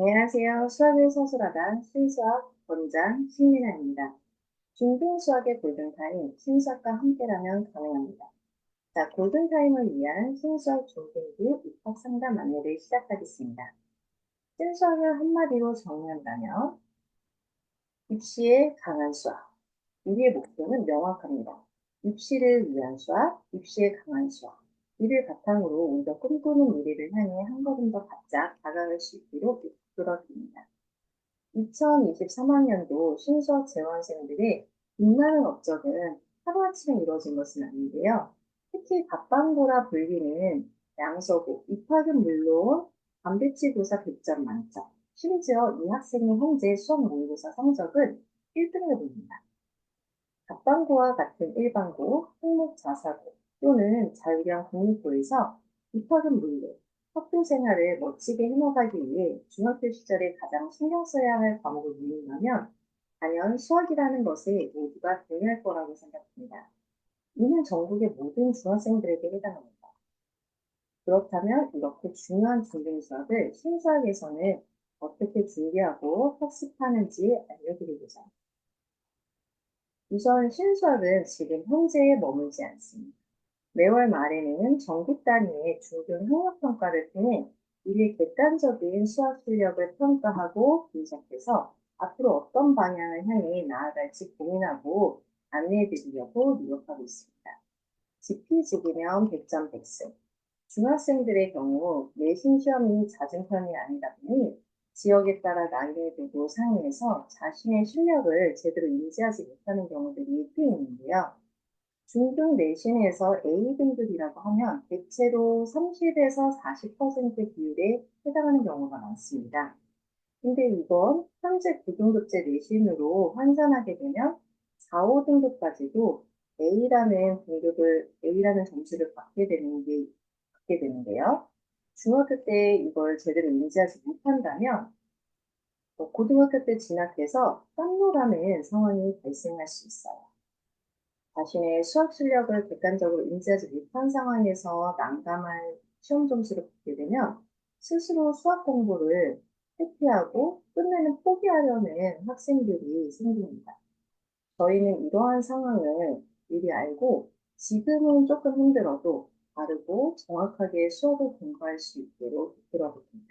안녕하세요. 수학을 서술하다 신수학 원장 신민아입니다. 중등수학의 골든타임, 신수학과 함께라면 가능합니다. 자, 골든타임을 위한 신수학 중등부 입학 상담 안내를 시작하겠습니다. 신수학을 한마디로 정의한다면 입시에 강한 수학. 우리의 목표는 명확합니다. 입시를 위한 수학, 입시에 강한 수학. 이를 바탕으로 우리가 꿈꾸는 미래를 향해 한 걸음 더 바짝 다가갈 수 있도록 이끌어줍니다. 2023학년도 신수학 재원생들의 빛나는 업적은 하루아침에 이루어진 것은 아닌데요. 특히 갑방고라 불리는 양서고, 입학은 물론 반배치고사 100점 만점, 심지어 이 학생의 현재 수학 모의고사 성적은 1등을 보입니다. 갑방고와 같은 일반고, 항목 자사고 또는 자유형 국립고에서 입학은 물론 학교 생활을 멋지게 해나가기 위해 중학교 시절에 가장 신경 써야 할 과목을 묻는다면 단연 수학이라는 것에 모두가 동의할 거라고 생각합니다. 이는 전국의 모든 중학생들에게 해당합니다. 그렇다면 이렇게 중요한 중등 수학을 신수학에서는 어떻게 준비하고 학습하는지 알려드리고자 합니다. 우선 신수학은 지금 현재에 머물지 않습니다. 매월 말에는 전국 단위의 중등 학력 평가를 통해 우리의 객관적인 수학 실력을 평가하고 분석해서 앞으로 어떤 방향을 향해 나아갈지 고민하고 안내해 드리려고 노력하고 있습니다. 지피지기면 100점 100승. 중학생들의 경우 내신 시험이 잦은 편이 아니다 보니 지역에 따라 난이도도 상위해서 자신의 실력을 제대로 인지하지 못하는 경우들이 꽤 있는데요. 중등 내신에서 A등급이라고 하면 대체로 30에서 40% 비율에 해당하는 경우가 많습니다. 근데 이건 현재 9등급제 내신으로 환산하게 되면 4, 5등급까지도 A라는 등급을, A라는 점수를 받게 되는 게, 받게 되는데요. 중학교 때 이걸 제대로 인지하지 못한다면 뭐 고등학교 때 진학해서 깜놀하는 상황이 발생할 수 있어요. 자신의 수학 실력을 객관적으로 인지하지 못한 상황에서 난감한 시험 점수를 받게 되면 스스로 수학 공부를 회피하고 끝내는 포기하려는 학생들이 생깁니다. 저희는 이러한 상황을 미리 알고 지금은 조금 힘들어도 바르고 정확하게 수업을 공부할 수 있도록 이끌어봅니다.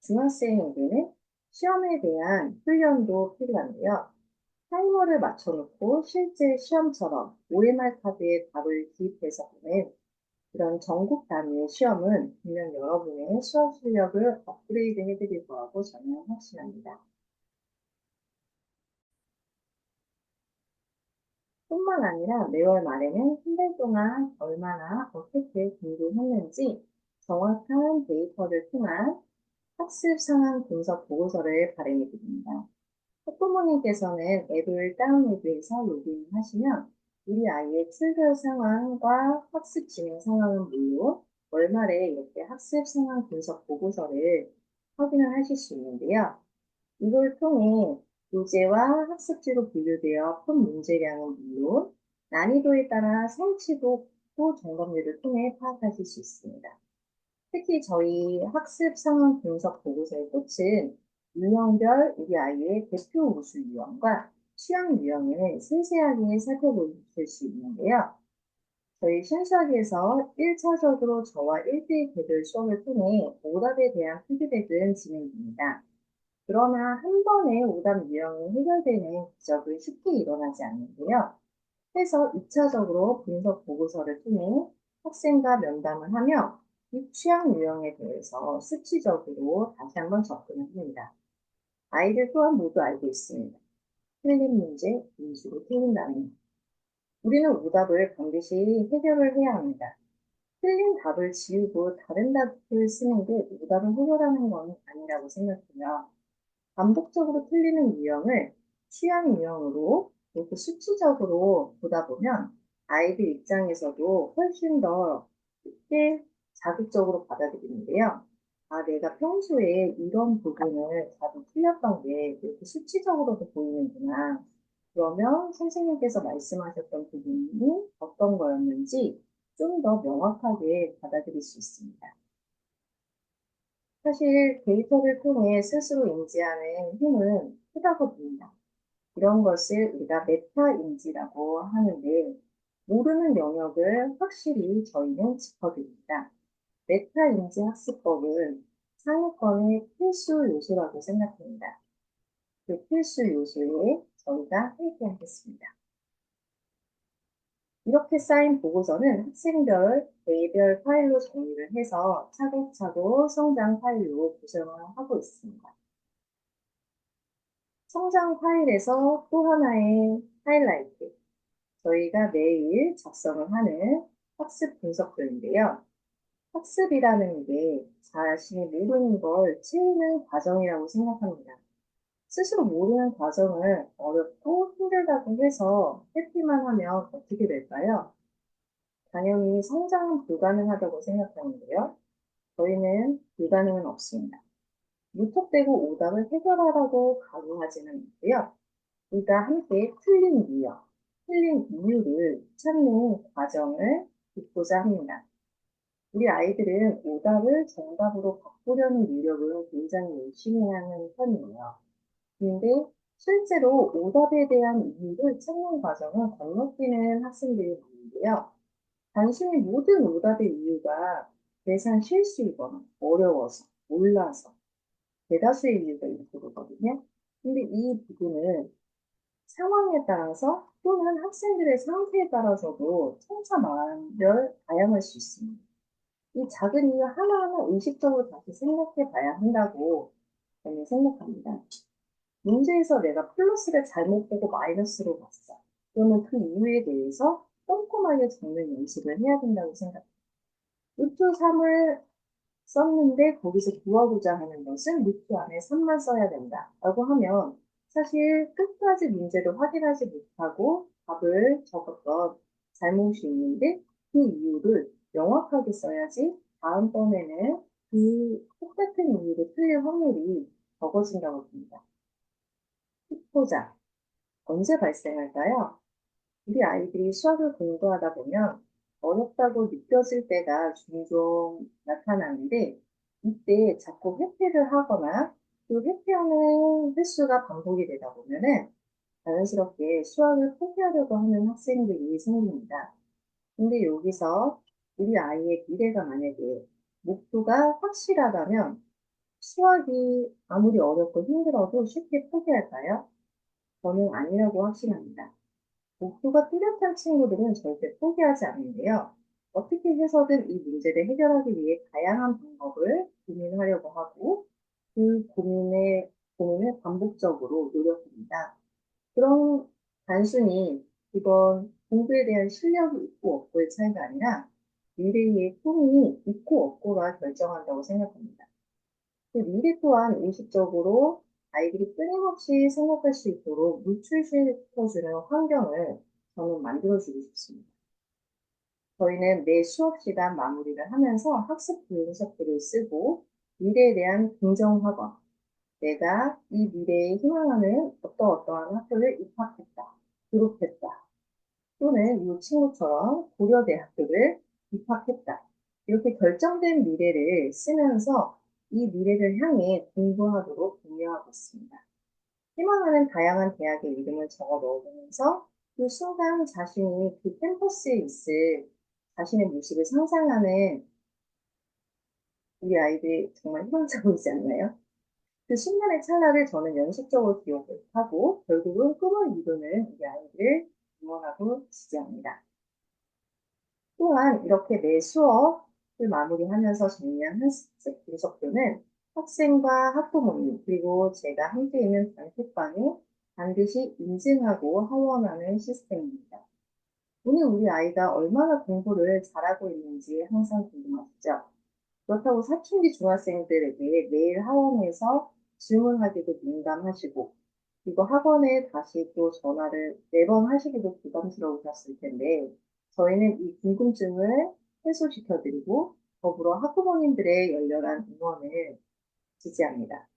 중학생에게는 시험에 대한 훈련도 필요한데요. 타이머를 맞춰놓고 실제 시험처럼 OMR 카드에 답을 기입해서 보는 이런 전국 단위의 시험은 분명 여러분의 수학 실력을 업그레이드 해드릴 거라고 저는 확신합니다. 뿐만 아니라 매월 말에는 한 달 동안 얼마나 어떻게 공부했는지 정확한 데이터를 통한 학습 상황 분석 보고서를 발행해 드립니다. 학부모님께서는 앱을 다운로드해서 로그인하시면 우리 아이의 출결 상황과 학습 진행 상황은 물론 월말에 이렇게 학습 상황 분석 보고서를 확인을 하실 수 있는데요. 이걸 통해 교재와 학습지로 분류되어 푼 문제량은 물론 난이도에 따라 성취도 또 점검률을 통해 파악하실 수 있습니다. 특히 저희 학습 상황 분석 보고서의 꽃은 유형별 우리 아이의 대표 우수 유형과 취향 유형을 세세하게 살펴보실 수 있는데요. 저희 신수학에서 1차적으로 저와 1대1 개별 수업을 통해 오답에 대한 피드백은 진행 됩니다. 그러나 한 번에 오답 유형이 해결되는 기적은 쉽게 일어나지 않는데요. 해서 2차적으로 분석 보고서를 통해 학생과 면담을 하며 이 취향 유형에 대해서 수치적으로 다시 한번 접근을 합니다. 아이들 또한 모두 알고 있습니다. 틀린 문제, 인수로 틀린다는 우리는 오답을 반드시 해결을 해야 합니다. 틀린 답을 지우고 다른 답을 쓰는 게 오답을 해결하는 건 아니라고 생각해요. 반복적으로 틀리는 유형을 취향 유형으로 이렇게 수치적으로 보다 보면 아이들 입장에서도 훨씬 더 쉽게 자극적으로 받아들이는데요. 아, 내가 평소에 이런 부분을 자주 틀렸던 게 이렇게 수치적으로도 보이는구나. 그러면 선생님께서 말씀하셨던 부분이 어떤 거였는지 좀 더 명확하게 받아들일 수 있습니다. 사실 데이터를 통해 스스로 인지하는 힘은 크다고 봅니다. 이런 것을 우리가 메타 인지라고 하는데 모르는 영역을 확실히 저희는 짚어드립니다. 메타 인지 학습법은 상위권의 필수 요소라고 생각합니다. 그 필수 요소에 저희가 함께하겠습니다. 이렇게 쌓인 보고서는 학생별, 개별 파일로 정리를 해서 차곡차곡 성장 파일로 구성을 하고 있습니다. 성장 파일에서 또 하나의 하이라이트. 저희가 매일 작성을 하는 학습 분석표인데요. 학습이라는 게 자신이 모르는 걸 채우는 과정이라고 생각합니다. 스스로 모르는 과정을 어렵고 힘들다고 해서 회피만 하면 어떻게 될까요? 당연히 성장은 불가능하다고 생각하는데요. 저희는 불가능은 없습니다. 무턱대고 오답을 해결하라고 강요하지는 않고요. 우리가 함께 틀린 이유, 틀린 이유를 찾는 과정을 듣고자 합니다. 우리 아이들은 오답을 정답으로 바꾸려는 노력을 굉장히 열심히 하는 편이에요. 근데 실제로 오답에 대한 이유를 찾는 과정을 건너뛰는 학생들이 많은데요. 단순히 모든 오답의 이유가 계산 실수이거나 어려워서, 몰라서, 대다수의 이유가 이렇게 되거든요. 근데 이 부분은 상황에 따라서 또는 학생들의 상태에 따라서도 천차만별 다양할 수 있습니다. 이 작은 이유 하나하나 의식적으로 다시 생각해 봐야 한다고 저는 생각합니다. 문제에서 내가 플러스를 잘못 보고 마이너스로 봤어. 또는 그 이유에 대해서 꼼꼼하게 적는 연습을 해야 된다고 생각해요. 루트 3을 썼는데 거기서 구하고자 하는 것은 루트 안에 3만 써야 된다. 라고 하면 사실 끝까지 문제를 확인하지 못하고 답을 적었던 잘못이 있는데 그 이유를 명확하게 써야지 다음번에는 그 똑같은 이유로 틀릴 확률이 적어진다고 봅니다. 흑포자. 언제 발생할까요? 우리 아이들이 수학을 공부하다 보면 어렵다고 느껴질 때가 종종 나타나는데 이때 자꾸 회피를 하거나 그 회피하는 횟수가 반복이 되다 보면은 자연스럽게 수학을 포기하려고 하는 학생들이 생깁니다. 근데 여기서 우리 아이의 미래가 만약에 목표가 확실하다면 수학이 아무리 어렵고 힘들어도 쉽게 포기할까요? 저는 아니라고 확신합니다. 목표가 뚜렷한 친구들은 절대 포기하지 않는데요. 어떻게 해서든 이 문제를 해결하기 위해 다양한 방법을 고민하려고 하고 그 고민에, 고민을 반복적으로 노력합니다. 그럼 단순히 이번 공부에 대한 실력이 있고 없고의 차이가 아니라 미래의 꿈이 있고 없고가 결정한다고 생각합니다. 그 미래 또한 의식적으로 아이들이 끊임없이 생각할 수 있도록 노출시켜주는 환경을 저는 만들어주고 싶습니다. 저희는 매 수업 시간 마무리를 하면서 학습 분석들을 쓰고 미래에 대한 긍정 학원, 내가 이 미래에 희망하는 어떠 어떠한 학교를 입학했다, 졸업했다, 또는 이 친구처럼 고려대학교를 입학했다. 이렇게 결정된 미래를 쓰면서 이 미래를 향해 공부하도록 독려하고 있습니다. 희망하는 다양한 대학의 이름을 적어 넣으면서 그 순간 자신이 그 캠퍼스에 있을 자신의 모습을 상상하는 우리 아이들이 정말 희망적이지 않나요? 그 순간의 찰나를 저는 연속적으로 기억을 하고 결국은 꿈을 이루는 우리 아이들을 응원하고 지지합니다. 또한 이렇게 매 수업을 마무리하면서 정리한 학습 분석표는 학생과 학부모님 그리고 제가 함께 있는 단톡방에 반드시 인증하고 하원하는 시스템입니다. 오늘 우리 아이가 얼마나 공부를 잘하고 있는지 항상 궁금하시죠? 그렇다고 사춘기 중학생들에게 매일 하원해서 질문하기도 민감하시고 그리고 학원에 다시 또 전화를 매번 하시기도 부담스러우셨을 텐데 저희는 이 궁금증을 해소시켜드리고 더불어 학부모님들의 열렬한 응원을 지지합니다.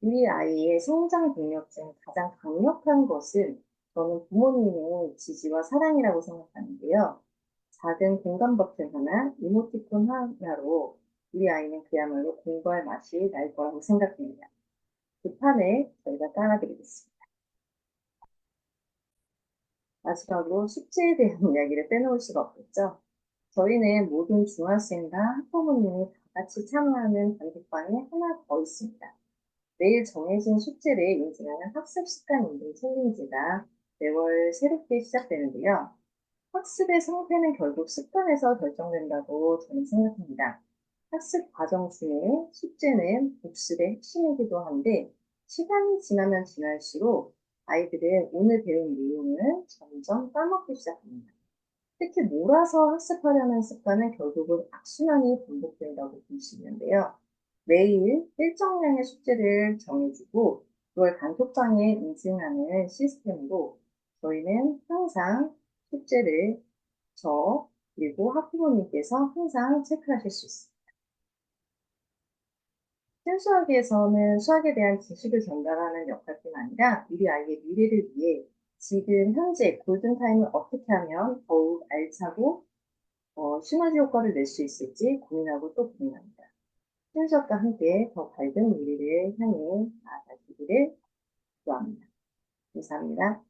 우리 아이의 성장 동력 중 가장 강력한 것은 저는 부모님의 지지와 사랑이라고 생각하는데요. 작은 공감 버튼 하나, 이모티콘 하나로 우리 아이는 그야말로 공부할 맛이 날 거라고 생각됩니다. 그 판을 저희가 깔아드리겠습니다. 마지막으로 숙제에 대한 이야기를 빼놓을 수가 없겠죠. 저희는 모든 중학생과 학부모님이 다 같이 참여하는 단톡방에 하나 더 있습니다. 매일 정해진 숙제를 인증하는 학습 습관 인증 챌린지가 매월 새롭게 시작되는데요. 학습의 성패는 결국 습관에서 결정된다고 저는 생각합니다. 학습 과정 중에 숙제는 복습의 핵심이기도 한데 시간이 지나면 지날수록 아이들은 오늘 배운 내용을 점점 까먹기 시작합니다. 특히 몰아서 학습하려는 습관은 결국은 악순환이 반복된다고 있는데요. 매일 일정량의 숙제를 정해주고 그걸 단톡방에 인증하는 시스템으로 저희는 항상 숙제를 저 그리고 학부모님께서 항상 체크하실 수 있습니다. 순수학에서는 수학에 대한 지식을 전달하는 역할뿐 아니라 우리 아이의 미래를 위해 지금 현재 골든타임을 어떻게 하면 더욱 알차고 어, 시너지 효과를 낼 수 있을지 고민하고 또 고민합니다. 순수학과 함께 더 밝은 미래를 향해 나아가시기를 기도합니다. 감사합니다.